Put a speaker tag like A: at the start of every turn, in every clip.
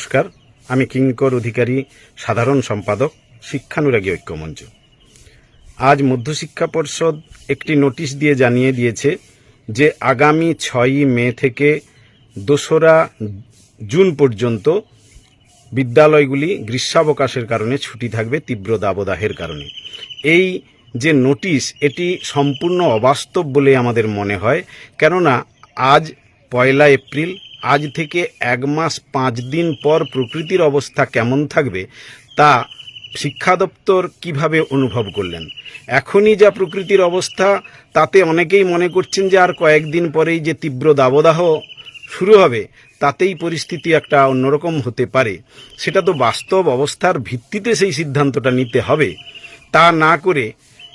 A: নমস্কার। আমি কিঙ্কর অধিকারী, সাধারণ সম্পাদক, শিক্ষানুরাগী ঐক্যমঞ্চ। আজ মধ্যশিক্ষা পর্ষদ একটি নোটিশ দিয়ে জানিয়ে দিয়েছে যে আগামী ছয়ই মে থেকে দোসরা জুন পর্যন্ত বিদ্যালয়গুলি গ্রীষ্মাবকাশের কারণে ছুটি থাকবে তীব্র দাবদাহের কারণে। এই যে নোটিশ, এটি সম্পূর্ণ অবাস্তব বলে আমাদের মনে হয়। কেননা, আজ পয়লা এপ্রিল আজ থেকে এক মাস পাঁচ দিন পর প্রকৃতির অবস্থা কেমন থাকবে তা শিক্ষা দপ্তর কীভাবে অনুভব করলেন? এখনই যা প্রকৃতির অবস্থা, তাতে অনেকেই মনে করছেন যে আর কয়েকদিন পরেই যে তীব্র দাবদাহ শুরু হবে, তাতেই পরিস্থিতি একটা অন্যরকম হতে পারে। সেটা তো বাস্তব অবস্থার ভিত্তিতে সেই সিদ্ধান্তটা নিতে হবে। তা না করে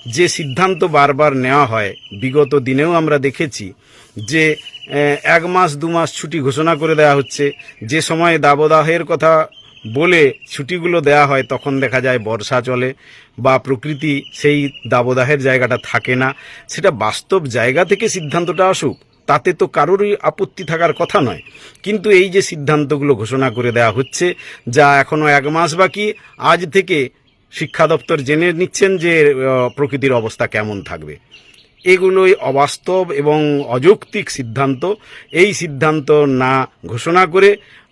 A: যে সিদ্ধান্ত বারবার নেওয়া হয়, বিগত দিনেও আমরা দেখেছি যে এক মাস, দু মাস ছুটি ঘোষণা করে দেওয়া হচ্ছে। যে সময় দাবদাহের কথা বলে ছুটিগুলো দেওয়া হয়, তখন দেখা যায় বর্ষা চলে বা প্রকৃতি সেই দাবদাহের জায়গাটা থাকে না। সেটা বাস্তব জায়গা থেকে সিদ্ধান্তটা আসুক, তাতে তো কারোরই আপত্তি থাকার কথা নয়। কিন্তু এই যে সিদ্ধান্তগুলো ঘোষণা করে দেওয়া হচ্ছে, যা এখনও এক মাস বাকি, আজ থেকে শিক্ষা দপ্তর জেনে নিচ্ছেন যে প্রকৃতির অবস্থা কেমন থাকবে। এগুলোই অবাস্তব এবং অযৌক্তিক সিদ্ধান্ত। এই সিদ্ধান্ত না ঘোষণা করে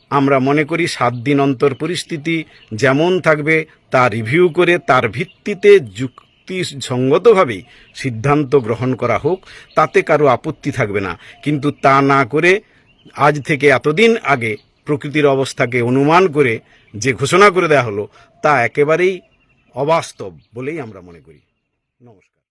A: আমরা মনে করি সাত দিন অন্তর পরিস্থিতি যেমন থাকবে, তা রিভিউ করে তার ভিত্তিতে যুক্তিসঙ্গতভাবেই সিদ্ধান্ত গ্রহণ করা হোক, তাতে কারও আপত্তি থাকবে না। কিন্তু তা না করে আজ থেকে এতদিন আগে প্রকৃতির অবস্থাকে অনুমান করে যে ঘোষণা করে দেওয়া হলো, তা একেবারেই অবাস্তব বলেই আমরা মনে করি। নমস্কার।